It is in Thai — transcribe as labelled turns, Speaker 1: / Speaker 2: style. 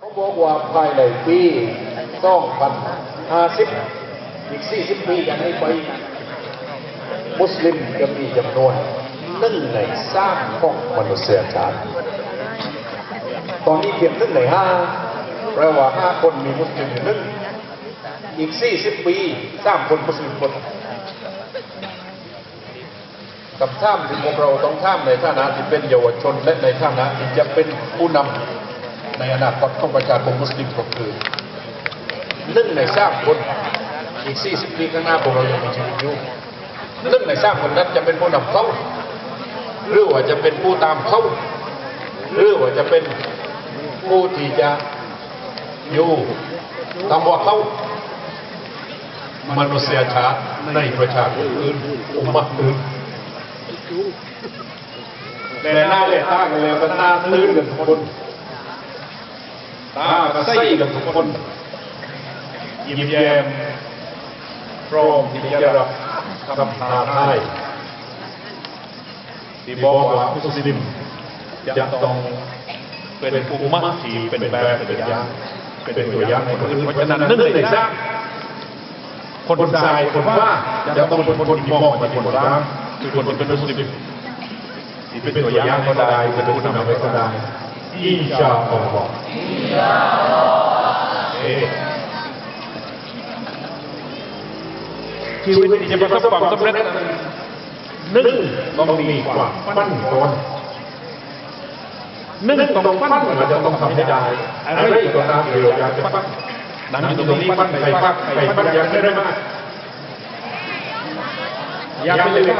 Speaker 1: เขาบอกว่าภายในปีต้องพันห้าสิบอีกสี่สิบปีอย่างนี้ไป มุสลิมจะมีจำนวนหนึ่งในสร้ามของมนุษยชาติตอนนี้เพียงหนึ่งในห้าแปลว่าห้าคนมีมุสลิมอยู่หนึ่งอีกสี่สิบปีสร้ามคนมุสลิมคนกับท่ามที่พวกเราต้องท่ามในฐานะที่เป็นเยาวชนและในฐานะที่จะเป็นผู้นำ ในอนาคตของประชาคมมุสลิมก็คือหนึ่งในสามคนอีกสี่สิบปีข้างหน้าพวกเรายังมีชีวิตอยู่หนึ่งในสามคนนั้นจะเป็นผู้นำเขาหรือว่าจะเป็นผู้ตามเขาหรือว่าจะเป็นผู้ที่จะอยู่ตามว่าเขามนุษยชาติในประชาชนอื่นอุมมะอื่นแต่หน้าเลยตากันเลยก็หน้าตื้นกันทุกคน ตาก็ใส่กันทุกคนยิ้มแย้มพร้อมที่จะรับคำท้าทายที่บอกว่ามุสลิมจะต้องเป็นอุมมะที่เป็นแบบเป็นอย่างเป็นตัวอย่างให้คนอื่นเพราะฉะนั้นนึกในสร้างคนทรายคนว่าจะต้องเป็นคนที่มองเป็นคนร้างคือคนที่เป็นมุสลิมที่เป็นตัวอย่างก็ได้เป็นผู้นำก็ได้ อินชาอัลลอฮ์เอ๊ะชีวิตที่จะประสบความสำเร็จนั้นหนึ่งต้องมีความปั้นก่อนหนึ่งต้องปั้นมันจะต้องทำให้ได้อะไรก็ตามที่เราอยากจะปั้นนั่งอยู่ตรงนี้ปั้นใครปั้นใครปั้นยังไม่ได้มากอยากเป็นเลย